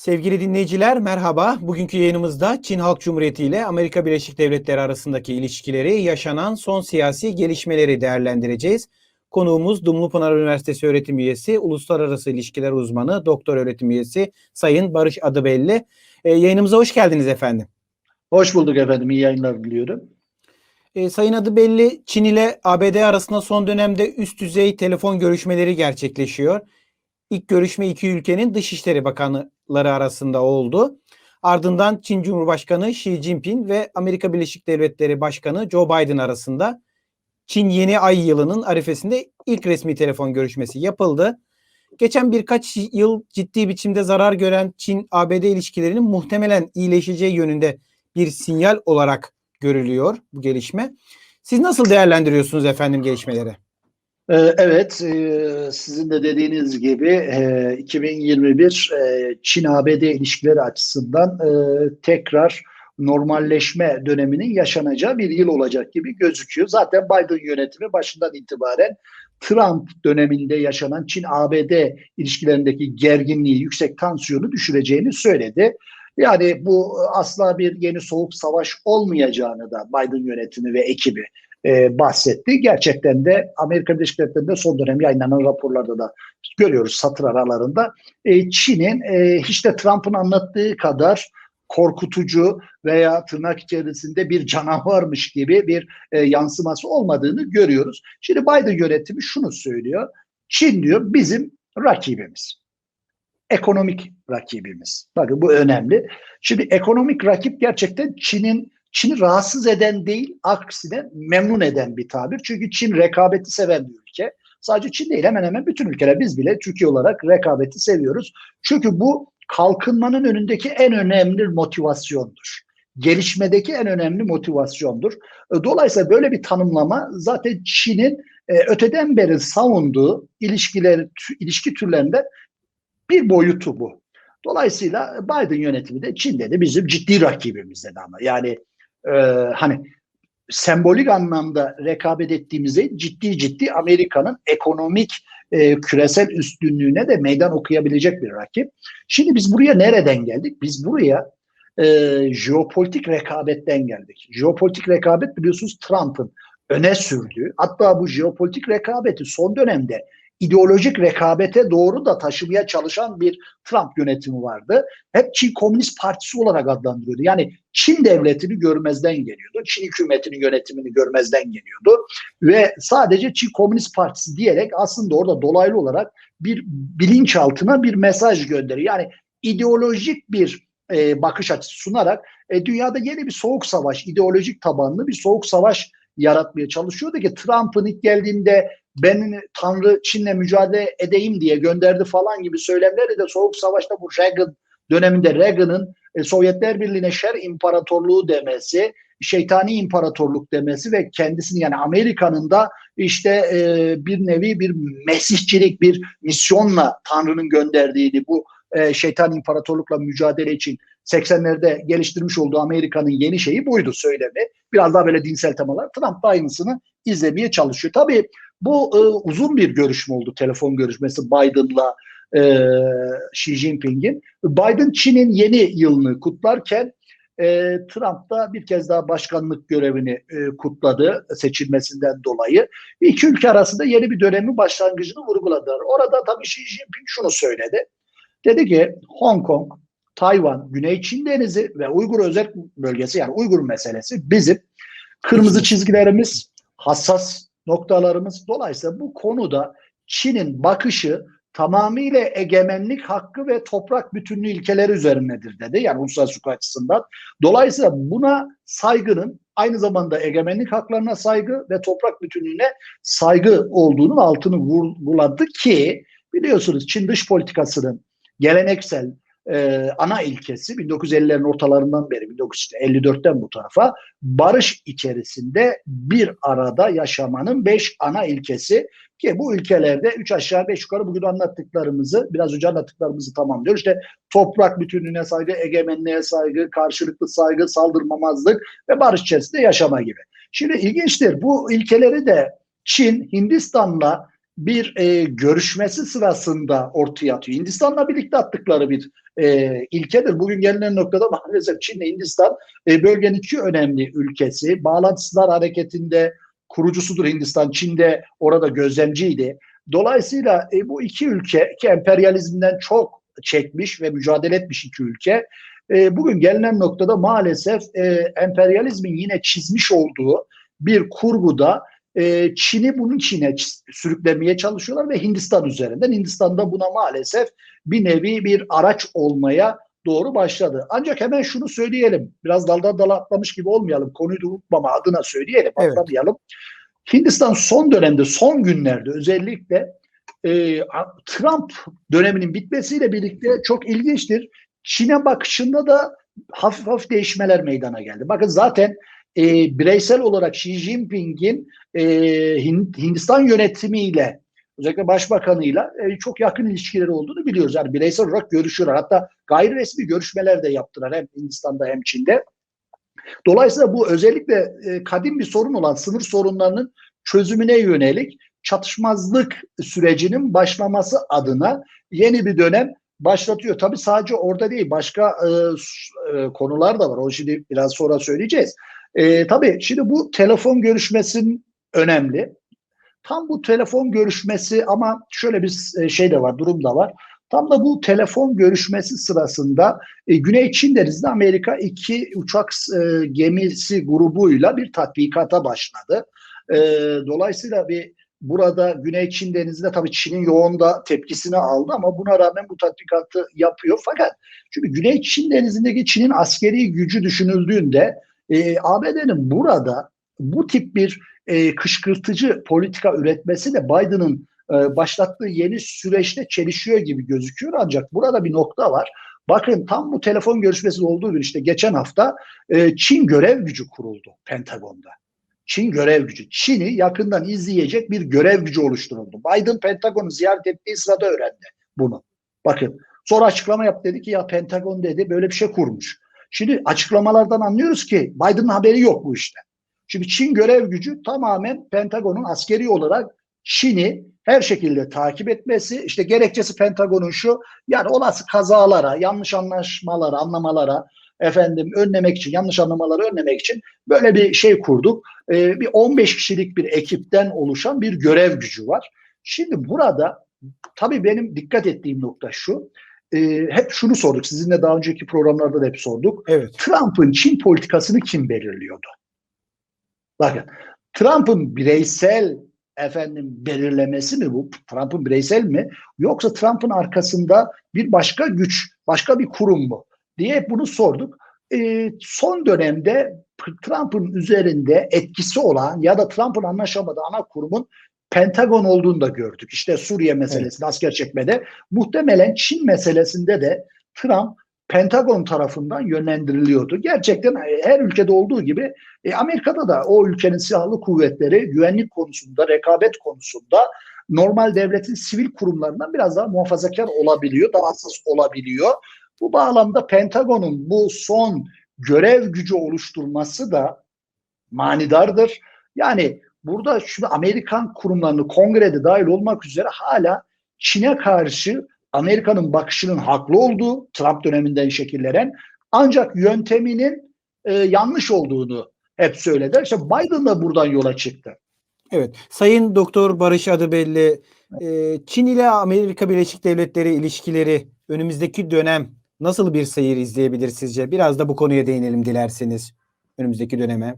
Sevgili dinleyiciler merhaba. Bugünkü yayınımızda Çin Halk Cumhuriyeti ile Amerika Birleşik Devletleri arasındaki ilişkileri, yaşanan son siyasi gelişmeleri değerlendireceğiz. Konuğumuz Dumlupınar Üniversitesi öğretim üyesi, uluslararası ilişkiler uzmanı, doktor öğretim üyesi Sayın Barış Adıbelli. E, yayınımıza hoş geldiniz efendim. Hoş bulduk efendim. İyi yayınlar diliyorum. E, Sayın Adıbelli, Çin ile ABD arasında son dönemde üst düzey telefon görüşmeleri gerçekleşiyor. İlk görüşme iki ülkenin Dışişleri Bakanları arasında oldu. Ardından Çin Cumhurbaşkanı Xi Jinping ve Amerika Birleşik Devletleri Başkanı Joe Biden arasında Çin yeni ay yılının arifesinde ilk resmi telefon görüşmesi yapıldı. Geçen birkaç yıl ciddi biçimde zarar gören Çin-ABD ilişkilerinin muhtemelen iyileşeceği yönünde bir sinyal olarak görülüyor bu gelişme. Siz nasıl değerlendiriyorsunuz efendim gelişmeleri? Ee, Evet, e, sizin de dediğiniz gibi e, 2021 e, Çin-ABD ilişkileri açısından e, tekrar normalleşme döneminin yaşanacağı bir yıl olacak gibi gözüküyor. Zaten Biden yönetimi başından itibaren Trump döneminde yaşanan Çin-ABD ilişkilerindeki gerginliği, yüksek tansiyonu düşüreceğini söyledi. Yani bu asla bir yeni soğuk savaş olmayacağını da Biden yönetimi ve ekibi e, bahsetti. Gerçekten de Amerika Birleşik Devletleri'nde son dönem yayınlanan raporlarda da görüyoruz satır aralarında. E, Çin'in e, hiç de Trump'ın anlattığı kadar korkutucu veya tırnak içerisinde bir canavarmış gibi bir e, yansıması olmadığını görüyoruz. Şimdi Biden yönetimi şunu söylüyor. Çin diyor bizim rakibimiz. Ekonomik rakibimiz. Bakın bu önemli. Şimdi ekonomik rakip gerçekten Çin'in Çin'i rahatsız eden değil, aksine memnun eden bir tabir. Çünkü Çin rekabeti seven bir ülke. Sadece Çin değil hemen hemen bütün ülkeler biz bile Türkiye olarak rekabeti seviyoruz. Çünkü bu kalkınmanın önündeki en önemli motivasyondur. Gelişmedeki en önemli motivasyondur. Dolayısıyla böyle bir tanımlama zaten Çin'in e, öteden beri savunduğu ilişkiler, ilişki türlerinden bir boyutu bu. Dolayısıyla Biden yönetimi de Çin dedi bizim ciddi rakibimiz dedi ama yani e, hani sembolik anlamda rekabet ettiğimizde ciddi ciddi Amerika'nın ekonomik e, küresel üstünlüğüne de meydan okuyabilecek bir rakip. Şimdi biz buraya nereden geldik? Biz buraya e, jeopolitik rekabetten geldik. Jeopolitik rekabet biliyorsunuz Trump'ın öne sürdüğü hatta bu jeopolitik rekabeti son dönemde ideolojik rekabete doğru da taşımaya çalışan bir Trump yönetimi vardı. Hep Çin Komünist Partisi olarak adlandırıyordu. Yani Çin devletini görmezden geliyordu. Çin hükümetinin yönetimini görmezden geliyordu. Ve sadece Çin Komünist Partisi diyerek aslında orada dolaylı olarak bir bilinçaltına bir mesaj gönderiyor. Yani ideolojik bir e, bakış açısı sunarak e, dünyada yeni bir soğuk savaş, ideolojik tabanlı bir soğuk savaş yaratmaya çalışıyordu ki Trump'ın ilk geldiğinde ben Tanrı Çin'le mücadele edeyim diye gönderdi falan gibi söylemleri de Soğuk Savaş'ta bu Reagan döneminde Reagan'ın e, Sovyetler Birliği'ne şer imparatorluğu demesi, şeytani imparatorluk demesi ve kendisini yani Amerika'nın da işte e, bir nevi bir mesihçilik, bir misyonla Tanrı'nın gönderdiğini bu e, şeytan imparatorlukla mücadele için 80'lerde geliştirmiş olduğu Amerika'nın yeni şeyi buydu söylemi. Biraz daha böyle dinsel temalar. Trump da aynısını izlemeye çalışıyor. Tabii bu e, uzun bir görüşme oldu. Telefon görüşmesi Biden'la e, Xi Jinping'in. Biden Çin'in yeni yılını kutlarken e, Trump da bir kez daha başkanlık görevini e, kutladı seçilmesinden dolayı. İki ülke arasında yeni bir dönemin başlangıcını vurguladılar. Orada tabii Xi Jinping şunu söyledi. Dedi ki Hong Kong, Tayvan, Güney Çin Denizi ve Uygur özel bölgesi yani Uygur meselesi bizim kırmızı çizgilerimiz, hassas noktalarımız. Dolayısıyla bu konuda Çin'in bakışı tamamıyla egemenlik hakkı ve toprak bütünlüğü ilkeleri üzerindedir dedi. Yani uluslararası hukuk açısından. Dolayısıyla buna saygının aynı zamanda egemenlik haklarına saygı ve toprak bütünlüğüne saygı olduğunun altını vurguladı ki biliyorsunuz Çin dış politikasının geleneksel e, ana ilkesi 1950'lerin ortalarından beri 1954'ten bu tarafa barış içerisinde bir arada yaşamanın beş ana ilkesi ki bu ülkelerde üç aşağı beş yukarı bugün anlattıklarımızı biraz önce anlattıklarımızı tamamlıyor. İşte toprak bütünlüğüne saygı, egemenliğe saygı, karşılıklı saygı, saldırmamazlık ve barış içerisinde yaşama gibi. Şimdi ilginçtir bu ilkeleri de Çin Hindistan'la bir e, görüşmesi sırasında ortaya atıyor. Hindistan'la birlikte attıkları bir e, ilkedir. Bugün gelinen noktada maalesef Çin ile Hindistan e, bölgenin iki önemli ülkesi. Bağlantısızlar hareketinde kurucusudur Hindistan. Çin de orada gözlemciydi. Dolayısıyla e, bu iki ülke ki emperyalizmden çok çekmiş ve mücadele etmiş iki ülke. E, bugün gelinen noktada maalesef e, emperyalizmin yine çizmiş olduğu bir kurguda e, Çin'i bunun içine sürüklemeye çalışıyorlar ve Hindistan üzerinden. Hindistan da buna maalesef bir nevi bir araç olmaya doğru başladı. Ancak hemen şunu söyleyelim. Biraz daldan dala atlamış gibi olmayalım. Konuyu da unutmama adına söyleyelim. Evet. Atlamayalım. Hindistan son dönemde, son günlerde özellikle e, Trump döneminin bitmesiyle birlikte çok ilginçtir. Çin'e bakışında da hafif hafif değişmeler meydana geldi. Bakın zaten e, bireysel olarak Xi Jinping'in e, Hindistan yönetimiyle özellikle başbakanıyla e, çok yakın ilişkileri olduğunu biliyoruz. Yani bireysel olarak görüşüyorlar. Hatta gayri resmi görüşmeler de yaptılar hem Hindistan'da hem Çin'de. Dolayısıyla bu özellikle e, kadim bir sorun olan sınır sorunlarının çözümüne yönelik çatışmazlık sürecinin başlaması adına yeni bir dönem başlatıyor. Tabii sadece orada değil başka e, e, konular da var. O şimdi biraz sonra söyleyeceğiz. E, tabii şimdi bu telefon görüşmesinin önemli. Tam bu telefon görüşmesi ama şöyle bir şey de var, durum da var. Tam da bu telefon görüşmesi sırasında e, Güney Çin denizinde Amerika iki uçak e, gemisi grubuyla bir tatbikata başladı. E, dolayısıyla bir burada Güney Çin denizinde tabii Çin'in yoğun da tepkisini aldı ama buna rağmen bu tatbikatı yapıyor. Fakat çünkü Güney Çin denizindeki Çin'in askeri gücü düşünüldüğünde e, ABD'nin burada bu tip bir e, kışkırtıcı politika üretmesi de Biden'ın e, başlattığı yeni süreçte çelişiyor gibi gözüküyor. Ancak burada bir nokta var. Bakın tam bu telefon görüşmesi olduğu gün işte geçen hafta e, Çin görev gücü kuruldu Pentagon'da. Çin görev gücü. Çin'i yakından izleyecek bir görev gücü oluşturuldu. Biden Pentagon'u ziyaret ettiği sırada öğrendi bunu. Bakın sonra açıklama yaptı dedi ki ya Pentagon dedi böyle bir şey kurmuş. Şimdi açıklamalardan anlıyoruz ki Biden'ın haberi yok bu işte. Şimdi Çin görev gücü tamamen Pentagon'un askeri olarak Çin'i her şekilde takip etmesi, işte gerekçesi Pentagon'un şu, yani olası kazalara, yanlış anlaşmalara, anlamalara, efendim önlemek için, yanlış anlamaları önlemek için böyle bir şey kurduk. Ee, bir 15 kişilik bir ekipten oluşan bir görev gücü var. Şimdi burada tabii benim dikkat ettiğim nokta şu, e, hep şunu sorduk, sizinle daha önceki programlarda da hep sorduk. Evet. Trump'ın Çin politikasını kim belirliyordu? Bakın, Trump'ın bireysel efendim belirlemesi mi bu? Trump'ın bireysel mi? Yoksa Trump'ın arkasında bir başka güç, başka bir kurum mu? diye hep bunu sorduk. Ee, son dönemde Trump'ın üzerinde etkisi olan ya da Trump'ın anlaşamadığı ana kurumun Pentagon olduğunu da gördük. İşte Suriye meselesinde evet. asker çekmede. Muhtemelen Çin meselesinde de Trump Pentagon tarafından yönlendiriliyordu. Gerçekten her ülkede olduğu gibi e, Amerika'da da o ülkenin silahlı kuvvetleri güvenlik konusunda, rekabet konusunda normal devletin sivil kurumlarından biraz daha muhafazakar olabiliyor, daha hassas olabiliyor. Bu bağlamda Pentagon'un bu son görev gücü oluşturması da manidardır. Yani burada şu Amerikan kurumlarını kongrede dahil olmak üzere hala Çin'e karşı Amerika'nın bakışının haklı olduğu Trump döneminden şekillenen ancak yönteminin e, yanlış olduğunu hep söyledi. İşte Biden da buradan yola çıktı. Evet. Sayın Doktor Barış Adıbelli, e, Çin ile Amerika Birleşik Devletleri ilişkileri önümüzdeki dönem nasıl bir seyir izleyebilir sizce? Biraz da bu konuya değinelim dilerseniz önümüzdeki döneme.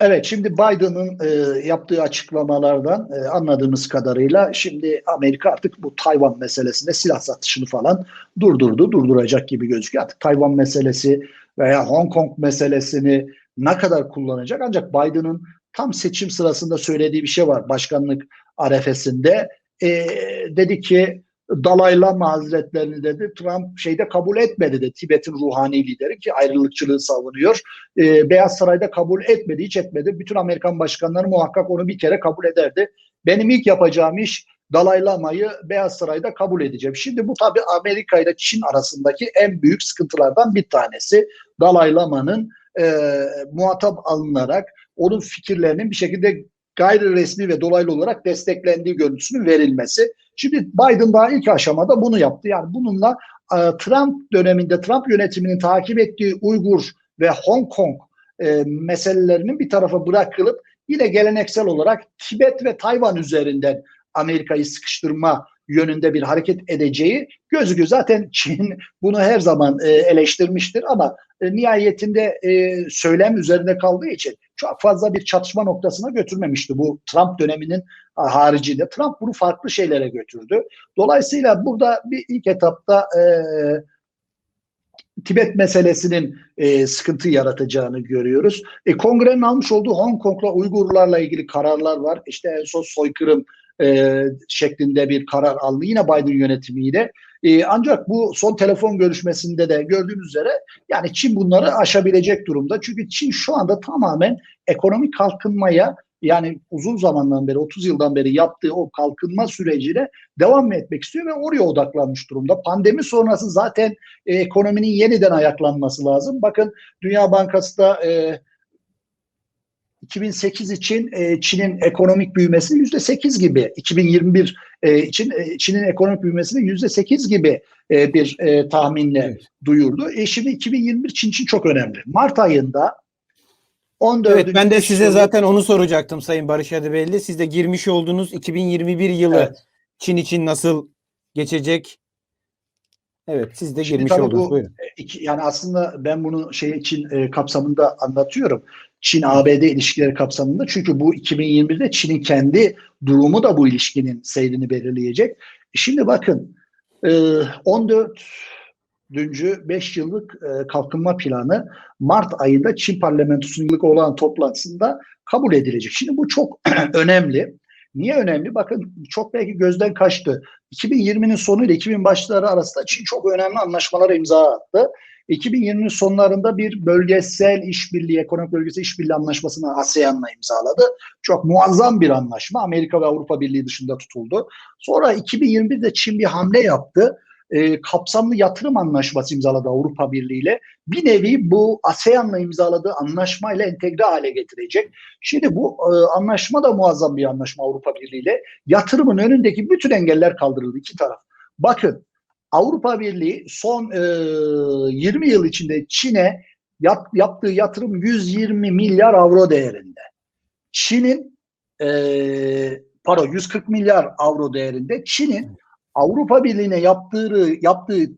Evet şimdi Biden'ın e, yaptığı açıklamalardan e, anladığımız kadarıyla şimdi Amerika artık bu Tayvan meselesinde silah satışını falan durdurdu, durduracak gibi gözüküyor. Artık Tayvan meselesi veya Hong Kong meselesini ne kadar kullanacak ancak Biden'ın tam seçim sırasında söylediği bir şey var başkanlık arefesinde. E, dedi ki Dalai Lama Hazretlerini dedi Trump şeyde kabul etmedi de Tibet'in ruhani lideri ki ayrılıkçılığı savunuyor. Ee, Beyaz Saray'da kabul etmedi, hiç etmedi. Bütün Amerikan başkanları muhakkak onu bir kere kabul ederdi. Benim ilk yapacağım iş Dalai Lama'yı Beyaz Saray'da kabul edeceğim. Şimdi bu tabii Amerika ile Çin arasındaki en büyük sıkıntılardan bir tanesi. Dalai Lama'nın e, muhatap alınarak onun fikirlerinin bir şekilde gayri resmi ve dolaylı olarak desteklendiği görüntüsünün verilmesi. Şimdi Biden daha ilk aşamada bunu yaptı. Yani bununla e, Trump döneminde Trump yönetiminin takip ettiği Uygur ve Hong Kong e, meselelerinin bir tarafa bırakılıp yine geleneksel olarak Tibet ve Tayvan üzerinden Amerika'yı sıkıştırma yönünde bir hareket edeceği gözüküyor. Zaten Çin bunu her zaman e, eleştirmiştir ama nihayetinde söylem üzerinde kaldığı için çok fazla bir çatışma noktasına götürmemişti bu Trump döneminin haricinde. Trump bunu farklı şeylere götürdü. Dolayısıyla burada bir ilk etapta e, Tibet meselesinin e, sıkıntı yaratacağını görüyoruz. E, kongrenin almış olduğu Hong Kong'la Uygurlarla ilgili kararlar var. İşte en son soykırım e, şeklinde bir karar aldı. Yine Biden yönetimiyle. E, ancak bu son telefon görüşmesinde de gördüğünüz üzere yani Çin bunları aşabilecek durumda. Çünkü Çin şu anda tamamen ekonomik kalkınmaya yani uzun zamandan beri 30 yıldan beri yaptığı o kalkınma sürecine devam etmek istiyor ve oraya odaklanmış durumda. Pandemi sonrası zaten e, ekonominin yeniden ayaklanması lazım. Bakın Dünya Bankası da e, 2008 için e, Çin'in ekonomik büyümesi yüzde sekiz gibi, 2021 e, için e, Çin'in ekonomik büyümesini yüzde sekiz gibi e, bir e, tahminle Evet. duyurdu. E, şimdi 2021 Çin için çok önemli. Mart ayında 14. Evet ben de size zaten onu soracaktım Sayın Barış Adıbelli. Siz de girmiş olduğunuz 2021 yılı Evet. Çin için nasıl geçecek? Evet siz de Şimdi girmiş oldunuz. bu- Buyurun. İki, yani aslında ben bunu şey için e, kapsamında anlatıyorum. Çin-ABD ilişkileri kapsamında. Çünkü bu 2021'de Çin'in kendi durumu da bu ilişkinin seyrini belirleyecek. E, Şimdi bakın e, 14 düncü 5 yıllık e, kalkınma planı Mart ayında Çin parlamentosunun yıllık olan toplantısında kabul edilecek. Şimdi bu çok önemli. Niye önemli? Bakın çok belki gözden kaçtı. 2020'nin sonu ile 2000 başları arasında Çin çok önemli anlaşmalara imza attı. 2020'nin sonlarında bir bölgesel işbirliği, ekonomik bölgesel işbirliği anlaşmasını ASEAN'la imzaladı. Çok muazzam bir anlaşma. Amerika ve Avrupa Birliği dışında tutuldu. Sonra 2021'de Çin bir hamle yaptı. E, kapsamlı yatırım anlaşması imzaladı Avrupa Birliği ile. Bir nevi bu ASEAN'la imzaladığı anlaşmayla entegre hale getirecek. Şimdi bu e, anlaşma da muazzam bir anlaşma Avrupa Birliği ile. Yatırımın önündeki bütün engeller kaldırıldı iki taraf. Bakın Avrupa Birliği son e, 20 yıl içinde Çin'e yap, yaptığı yatırım 120 milyar avro değerinde. Çin'in e, pardon 140 milyar avro değerinde. Çin'in Avrupa Birliği'ne yaptığı yaptığı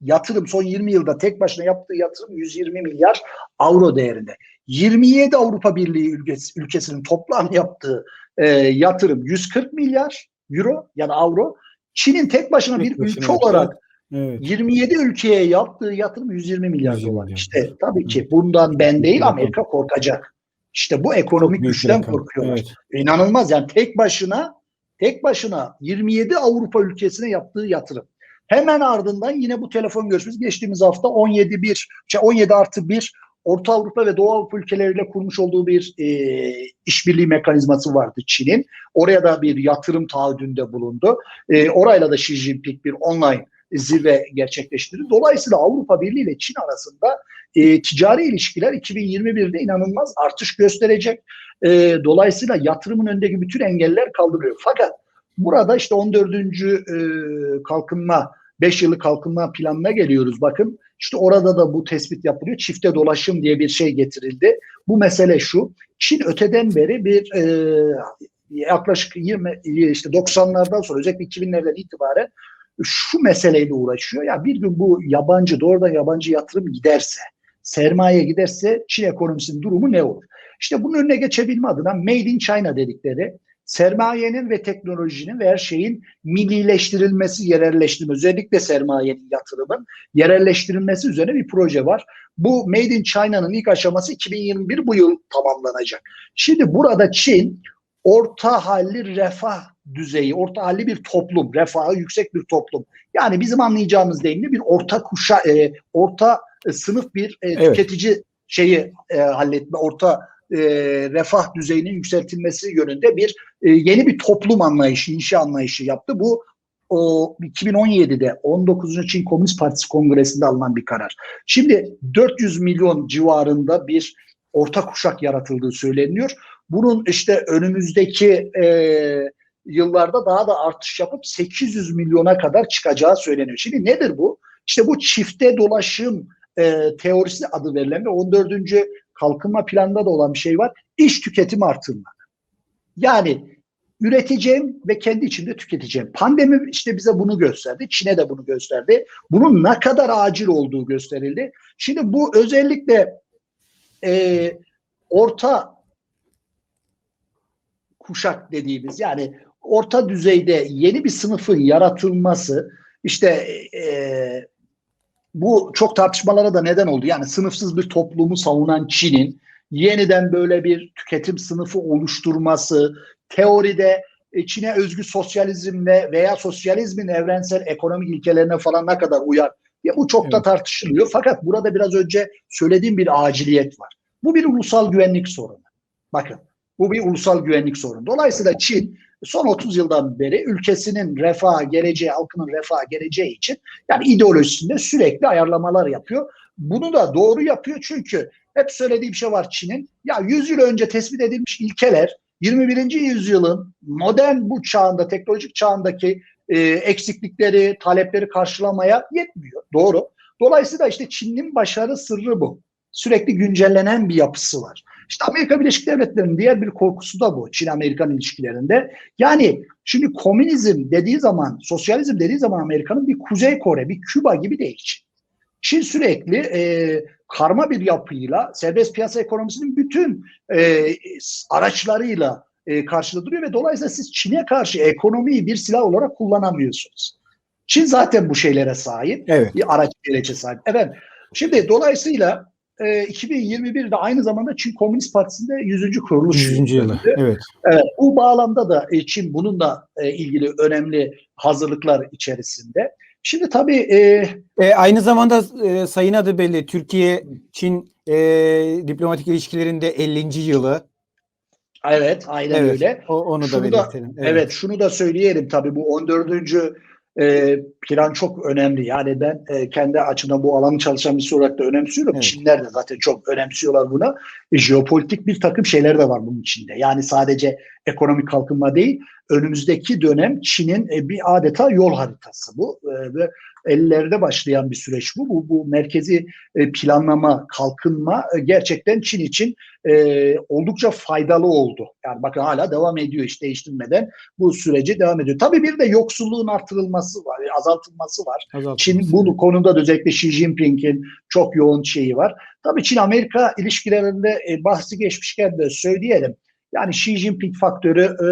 yatırım son 20 yılda tek başına yaptığı yatırım 120 milyar avro değerinde. 27 Avrupa Birliği ülkesi, ülkesinin toplam yaptığı e, yatırım 140 milyar euro yani avro. Çin'in tek başına bir ülke olarak Evet. 27 ülkeye yaptığı yatırım 120 milyar 120 dolar. İşte tabii ki bundan ben değil. Amerika korkacak. İşte bu ekonomik güçten korkuyorlar. Evet. İnanılmaz yani tek başına tek başına 27 Avrupa ülkesine yaptığı yatırım. Hemen ardından yine bu telefon görüşmesi geçtiğimiz hafta 17 1 şey 17 artı 1 Orta Avrupa ve Doğu Avrupa ülkeleriyle kurmuş olduğu bir e, işbirliği mekanizması vardı Çin'in. Oraya da bir yatırım taahhüdünde bulundu. E, orayla da Xi Jinping bir online zirve gerçekleştirdi. Dolayısıyla Avrupa Birliği ile Çin arasında e, ticari ilişkiler 2021'de inanılmaz artış gösterecek. E, dolayısıyla yatırımın önündeki bütün engeller kaldırılıyor. Fakat burada işte 14. E, kalkınma 5 yıllık kalkınma planına geliyoruz. Bakın işte orada da bu tespit yapılıyor. Çifte dolaşım diye bir şey getirildi. Bu mesele şu. Çin öteden beri bir e, yaklaşık 20 işte 90'lardan sonra özellikle 2000'lerden itibaren şu meseleyle uğraşıyor. Ya bir gün bu yabancı doğrudan yabancı yatırım giderse, sermaye giderse Çin ekonomisinin durumu ne olur? İşte bunun önüne geçebilme adına Made in China dedikleri sermayenin ve teknolojinin ve her şeyin millileştirilmesi, yerelleştirilmesi, özellikle sermayenin yatırımın yerelleştirilmesi üzerine bir proje var. Bu Made in China'nın ilk aşaması 2021 bu yıl tamamlanacak. Şimdi burada Çin orta halli refah düzeyi, orta halli bir toplum, refahı yüksek bir toplum. Yani bizim anlayacağımız deyimle bir orta kuşa, e, orta e, sınıf bir e, Evet. tüketici şeyi e, halletme, orta e, refah düzeyinin yükseltilmesi yönünde bir e, yeni bir toplum anlayışı, inşa anlayışı yaptı. Bu o 2017'de 19. Çin Komünist Partisi Kongresi'nde alınan bir karar. Şimdi 400 milyon civarında bir orta kuşak yaratıldığı söyleniyor. Bunun işte önümüzdeki e, yıllarda daha da artış yapıp 800 milyona kadar çıkacağı söyleniyor. Şimdi nedir bu? İşte bu çifte dolaşım e, teorisi adı verilen ve 14. kalkınma planında da olan bir şey var. İş tüketimi artırmak. Yani üreteceğim ve kendi içinde tüketeceğim. Pandemi işte bize bunu gösterdi. Çin'e de bunu gösterdi. Bunun ne kadar acil olduğu gösterildi. Şimdi bu özellikle e, orta kuşak dediğimiz yani orta düzeyde yeni bir sınıfın yaratılması işte e, bu çok tartışmalara da neden oldu. Yani sınıfsız bir toplumu savunan Çin'in yeniden böyle bir tüketim sınıfı oluşturması, teoride e, Çin'e özgü sosyalizmle veya sosyalizmin evrensel ekonomik ilkelerine falan ne kadar uyar? Ya bu çok da tartışılıyor. Fakat burada biraz önce söylediğim bir aciliyet var. Bu bir ulusal güvenlik sorunu. Bakın bu bir ulusal güvenlik sorunu. Dolayısıyla Çin son 30 yıldan beri ülkesinin refah, geleceği, halkının refah, geleceği için yani ideolojisinde sürekli ayarlamalar yapıyor. Bunu da doğru yapıyor çünkü hep söylediği bir şey var Çin'in. Ya 100 yıl önce tespit edilmiş ilkeler 21. yüzyılın modern bu çağında, teknolojik çağındaki e, eksiklikleri, talepleri karşılamaya yetmiyor. Doğru. Dolayısıyla işte Çin'in başarı sırrı bu. Sürekli güncellenen bir yapısı var. İşte Amerika Birleşik Devletleri'nin diğer bir korkusu da bu Çin-Amerikan ilişkilerinde. Yani şimdi komünizm dediği zaman, sosyalizm dediği zaman Amerika'nın bir Kuzey Kore, bir Küba gibi değil Çin. Çin sürekli e, karma bir yapıyla serbest piyasa ekonomisinin bütün e, araçlarıyla e, karşıda duruyor ve dolayısıyla siz Çin'e karşı ekonomiyi bir silah olarak kullanamıyorsunuz. Çin zaten bu şeylere sahip Evet. bir araç gerece sahip. Evet. Şimdi dolayısıyla e, 2021'de aynı zamanda Çin Komünist Partisi'nde 100. kuruluş 100. yılı. Evet. Evet, bu bağlamda da e, Çin bununla e, ilgili önemli hazırlıklar içerisinde. Şimdi tabii e, E, aynı zamanda e, sayın adı belli. Türkiye-Çin e, diplomatik ilişkilerinde 50. yılı. evet aynen Evet. öyle. O, onu da Şunu da- belirtelim. Evet. şunu da söyleyelim tabii bu 14. e, plan çok önemli. Yani ben e, kendi açımdan bu alanı çalışan birisi olarak da önemsiyorum. Evet. Çinler de zaten çok önemsiyorlar buna. E, jeopolitik bir takım şeyler de var bunun içinde. Yani sadece ekonomik kalkınma değil, önümüzdeki dönem Çin'in e, bir adeta yol haritası bu. E, ve ellerde başlayan bir süreç bu. Bu, bu merkezi e, planlama, kalkınma gerçekten Çin için e, oldukça faydalı oldu. Yani bakın hala devam ediyor hiç değiştirmeden bu süreci devam ediyor. Tabii bir de yoksulluğun artırılması var, azaltılması var. Azaltılması. Çin bu konuda da özellikle Xi Jinping'in çok yoğun şeyi var. Tabii Çin-Amerika ilişkilerinde e, bahsi geçmişken de söyleyelim. Yani Xi Jinping faktörü e,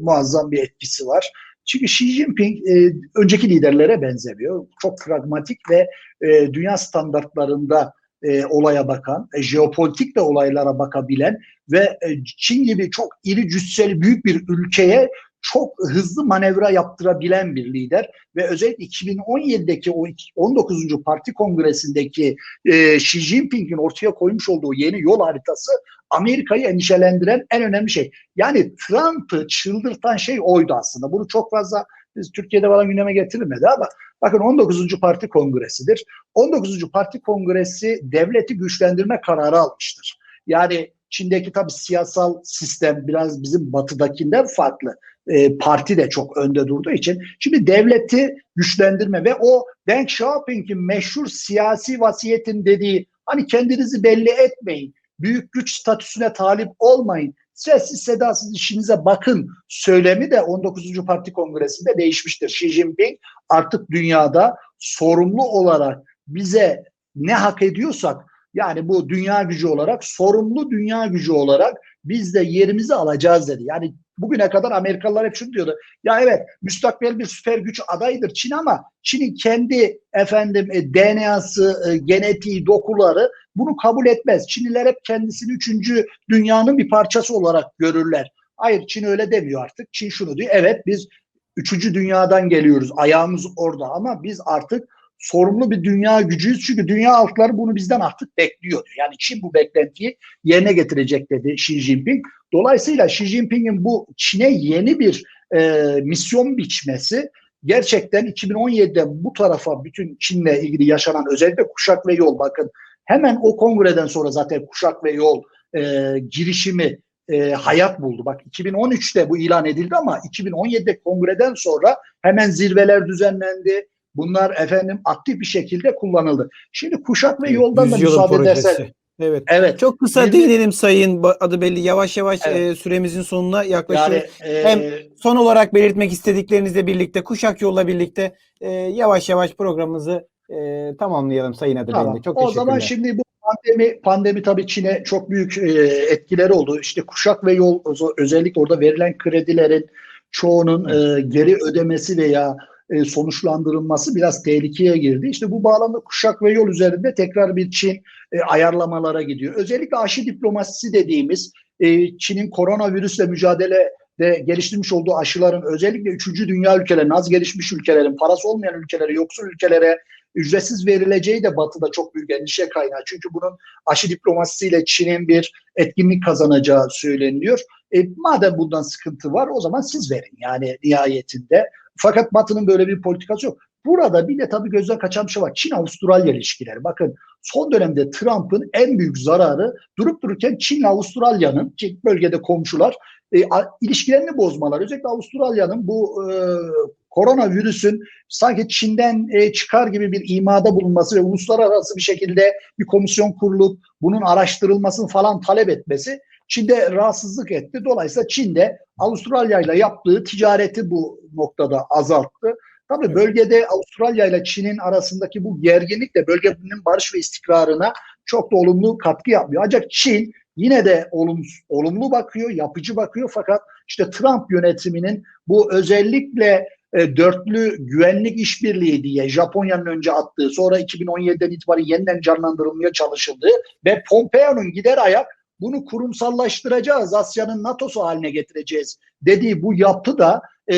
muazzam bir etkisi var. Çünkü Xi Jinping e, önceki liderlere benzemiyor. Çok pragmatik ve e, dünya standartlarında e, olaya bakan, e, jeopolitik de olaylara bakabilen ve e, Çin gibi çok iri cüsseli büyük bir ülkeye çok hızlı manevra yaptırabilen bir lider ve özellikle 2017'deki o 19. Parti Kongresi'ndeki e, Xi Jinping'in ortaya koymuş olduğu yeni yol haritası Amerika'yı endişelendiren en önemli şey. Yani Trump'ı çıldırtan şey oydu aslında. Bunu çok fazla biz Türkiye'de falan gündeme getirilmedi ama bakın 19. Parti Kongresi'dir. 19. Parti Kongresi devleti güçlendirme kararı almıştır. Yani Çin'deki tabii siyasal sistem biraz bizim batıdakinden farklı. E, parti de çok önde durduğu için. Şimdi devleti güçlendirme ve o Deng Xiaoping'in meşhur siyasi vasiyetin dediği hani kendinizi belli etmeyin, büyük güç statüsüne talip olmayın, sessiz sedasız işinize bakın söylemi de 19. Parti Kongresi'nde değişmiştir. Xi Jinping artık dünyada sorumlu olarak bize ne hak ediyorsak yani bu dünya gücü olarak sorumlu dünya gücü olarak biz de yerimizi alacağız dedi. Yani bugüne kadar Amerikalılar hep şunu diyordu. Ya evet müstakbel bir süper güç adayıdır Çin ama Çin'in kendi efendim e, DNA'sı, e, genetiği, dokuları bunu kabul etmez. Çinliler hep kendisini üçüncü dünyanın bir parçası olarak görürler. Hayır Çin öyle demiyor artık. Çin şunu diyor. Evet biz üçüncü dünyadan geliyoruz. Ayağımız orada ama biz artık sorumlu bir dünya gücüyüz. Çünkü dünya halkları bunu bizden artık bekliyor. Yani Çin bu beklentiyi yerine getirecek dedi Xi Jinping. Dolayısıyla Xi Jinping'in bu Çin'e yeni bir e, misyon biçmesi gerçekten 2017'de bu tarafa bütün Çin'le ilgili yaşanan özellikle kuşak ve yol bakın hemen o kongreden sonra zaten kuşak ve yol e, girişimi e, hayat buldu. Bak 2013'te bu ilan edildi ama 2017'de kongreden sonra hemen zirveler düzenlendi. Bunlar efendim aktif bir şekilde kullanıldı. Şimdi kuşak ve yoldan da müsaade edersen. Evet. Evet. Çok kısa Yirmi- değinelim Sayın adı belli. Yavaş yavaş Evet. e, süremizin sonuna yaklaşıyoruz. Yani e, Hem Son olarak belirtmek istediklerinizle birlikte Kuşak Yol'la birlikte e, yavaş yavaş programımızı e, tamamlayalım Sayın adı Tamam. belli. Çok o zaman teşekkürler. şimdi bu pandemi pandemi tabii Çin'e çok büyük e, etkileri oldu. İşte kuşak ve yol öz- özellikle orada verilen kredilerin çoğunun e, geri ödemesi veya e, sonuçlandırılması biraz tehlikeye girdi. İşte bu bağlamda kuşak ve yol üzerinde tekrar bir Çin e, ayarlamalara gidiyor. Özellikle aşı diplomasisi dediğimiz e, Çin'in koronavirüsle mücadele de geliştirmiş olduğu aşıların özellikle 3. dünya ülkelerinin, az gelişmiş ülkelerin, parası olmayan ülkelere, yoksul ülkelere ücretsiz verileceği de Batı'da çok büyük endişe kaynağı. Çünkü bunun aşı diplomasisiyle Çin'in bir etkinlik kazanacağı söyleniyor. E, madem bundan sıkıntı var o zaman siz verin yani nihayetinde. Fakat Batı'nın böyle bir politikası yok. Burada bir de tabii gözden kaçan bir şey var. Çin-Avustralya ilişkileri. Bakın son dönemde Trump'ın en büyük zararı durup dururken Çin'le Avustralya'nın bölgede komşular e, a- ilişkilerini bozmalar. Özellikle Avustralya'nın bu e, koronavirüsün sanki Çin'den e, çıkar gibi bir imada bulunması ve uluslararası bir şekilde bir komisyon kurulup bunun araştırılmasını falan talep etmesi Çin'de rahatsızlık etti. Dolayısıyla Çin'de Avustralya ile yaptığı ticareti bu noktada azalttı. Tabii Evet. bölgede Avustralya ile Çin'in arasındaki bu gerginlik de bölgenin barış ve istikrarına çok da olumlu katkı yapmıyor. Ancak Çin yine de olumsuz, olumlu bakıyor, yapıcı bakıyor fakat işte Trump yönetiminin bu özellikle e, dörtlü güvenlik işbirliği diye Japonya'nın önce attığı sonra 2017'den itibaren yeniden canlandırılmaya çalışıldığı ve Pompeo'nun gider ayak bunu kurumsallaştıracağız, Asya'nın NATO'su haline getireceğiz dediği bu yapı da e,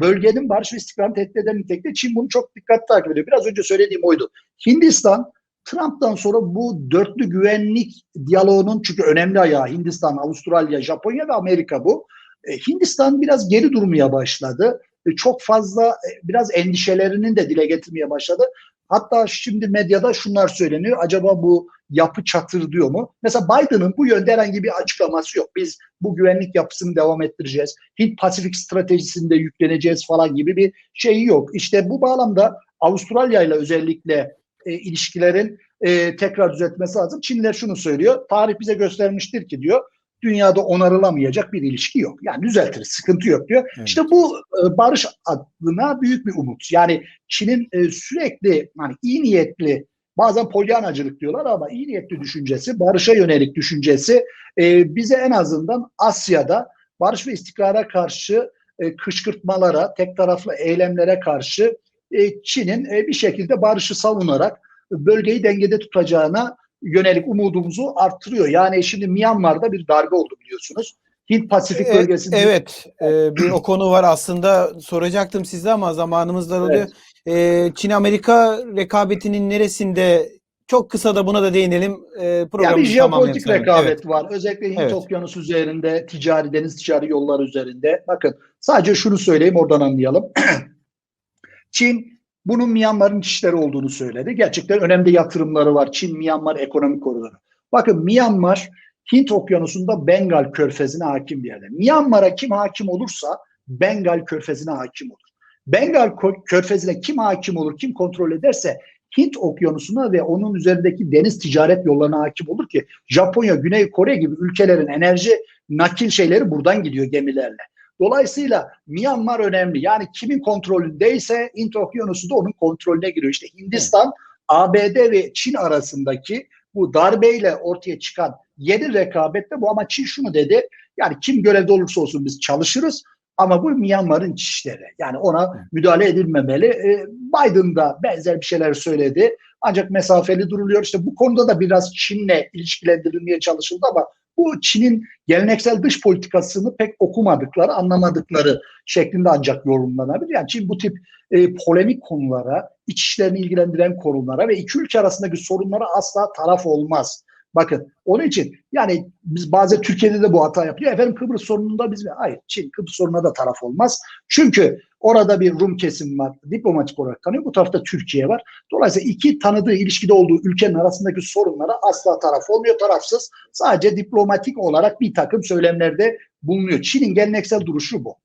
bölgenin barış ve istikrarını tehdit eden nitelikte Çin bunu çok dikkatli takip ediyor. Biraz önce söylediğim oydu. Hindistan Trump'tan sonra bu dörtlü güvenlik diyaloğunun çünkü önemli ayağı Hindistan, Avustralya, Japonya ve Amerika bu. E, Hindistan biraz geri durmaya başladı. E, çok fazla e, biraz endişelerinin de dile getirmeye başladı. Hatta şimdi medyada şunlar söyleniyor. Acaba bu yapı çatır diyor mu? Mesela Biden'ın bu yönde herhangi bir açıklaması yok. Biz bu güvenlik yapısını devam ettireceğiz. Hint Pasifik stratejisinde yükleneceğiz falan gibi bir şeyi yok. İşte bu bağlamda Avustralya ile özellikle e, ilişkilerin e, tekrar düzeltmesi lazım. Çinliler şunu söylüyor. Tarih bize göstermiştir ki diyor dünyada onarılamayacak bir ilişki yok. Yani düzeltiriz, sıkıntı yok diyor. Evet. İşte bu e, barış adına büyük bir umut. Yani Çin'in e, sürekli hani iyi niyetli bazen polyanacılık diyorlar ama iyi niyetli düşüncesi, barışa yönelik düşüncesi e, bize en azından Asya'da barış ve istikrara karşı e, kışkırtmalara, tek taraflı eylemlere karşı e, Çin'in e, bir şekilde barışı savunarak bölgeyi dengede tutacağına yönelik umudumuzu arttırıyor. Yani şimdi Myanmar'da bir darbe oldu biliyorsunuz. Hint Pasifik E, bölgesinde Evet, e, bir o konu var aslında soracaktım size ama zamanımız daralıyor. E, Çin-Amerika rekabetinin neresinde çok kısa da buna da değinelim. E, Ya bir jeopolitik rekabet Evet. var. Özellikle Hint Evet. Okyanusu üzerinde, ticari deniz ticari yollar üzerinde. Bakın sadece şunu söyleyeyim oradan anlayalım. Çin bunun Myanmar'ın işleri olduğunu söyledi. Gerçekten önemli yatırımları var. Çin-Myanmar ekonomik koridoru. Bakın Myanmar Hint Okyanusu'nda Bengal Körfezi'ne hakim bir yerde. Myanmar'a kim hakim olursa Bengal Körfezi'ne hakim olur. Bengal Kö- Körfezi'ne kim hakim olur, kim kontrol ederse Hint Okyanusu'na ve onun üzerindeki deniz ticaret yollarına hakim olur ki Japonya, Güney Kore gibi ülkelerin enerji nakil şeyleri buradan gidiyor gemilerle. Dolayısıyla Myanmar önemli. Yani kimin kontrolündeyse Hint Okyanusu da onun kontrolüne giriyor. İşte Hindistan, ABD ve Çin arasındaki bu darbeyle ortaya çıkan yeni rekabette bu ama Çin şunu dedi. Yani kim görevde olursa olsun biz çalışırız ama bu Myanmar'ın işleri. Yani ona müdahale edilmemeli. Ee, Biden da benzer bir şeyler söyledi. Ancak mesafeli duruluyor. İşte bu konuda da biraz Çin'le ilişkilendirilmeye çalışıldı ama bu Çin'in geleneksel dış politikasını pek okumadıkları, anlamadıkları şeklinde ancak yorumlanabilir. Yani Çin bu tip e, polemik konulara, iç işlerini ilgilendiren konulara ve iki ülke arasındaki sorunlara asla taraf olmaz. Bakın onun için yani biz bazen Türkiye'de de bu hata yapıyor. Efendim Kıbrıs sorununda biz hayır Çin Kıbrıs sorununa da taraf olmaz. Çünkü Orada bir Rum kesim var. Diplomatik olarak tanıyor. Bu tarafta Türkiye var. Dolayısıyla iki tanıdığı ilişkide olduğu ülkenin arasındaki sorunlara asla taraf olmuyor. Tarafsız. Sadece diplomatik olarak bir takım söylemlerde bulunuyor. Çin'in geleneksel duruşu bu.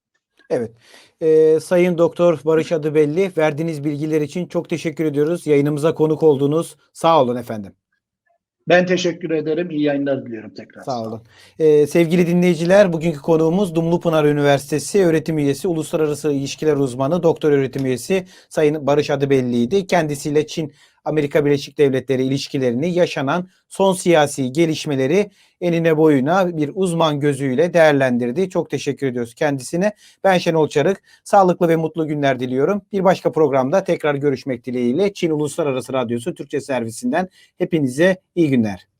Evet. Ee, Sayın Doktor Barış Adıbelli verdiğiniz bilgiler için çok teşekkür ediyoruz. Yayınımıza konuk oldunuz. Sağ olun efendim. Ben teşekkür ederim. İyi yayınlar diliyorum tekrar. Sağ olun. Ee, sevgili dinleyiciler, bugünkü konuğumuz Dumlupınar Üniversitesi öğretim üyesi, uluslararası ilişkiler uzmanı, doktor öğretim üyesi Sayın Barış Adıbelli'ydi. Kendisiyle Çin Amerika Birleşik Devletleri ilişkilerini yaşanan son siyasi gelişmeleri enine boyuna bir uzman gözüyle değerlendirdi. Çok teşekkür ediyoruz kendisine. Ben Şenol Çarık. Sağlıklı ve mutlu günler diliyorum. Bir başka programda tekrar görüşmek dileğiyle Çin Uluslararası Radyosu Türkçe servisinden hepinize iyi günler.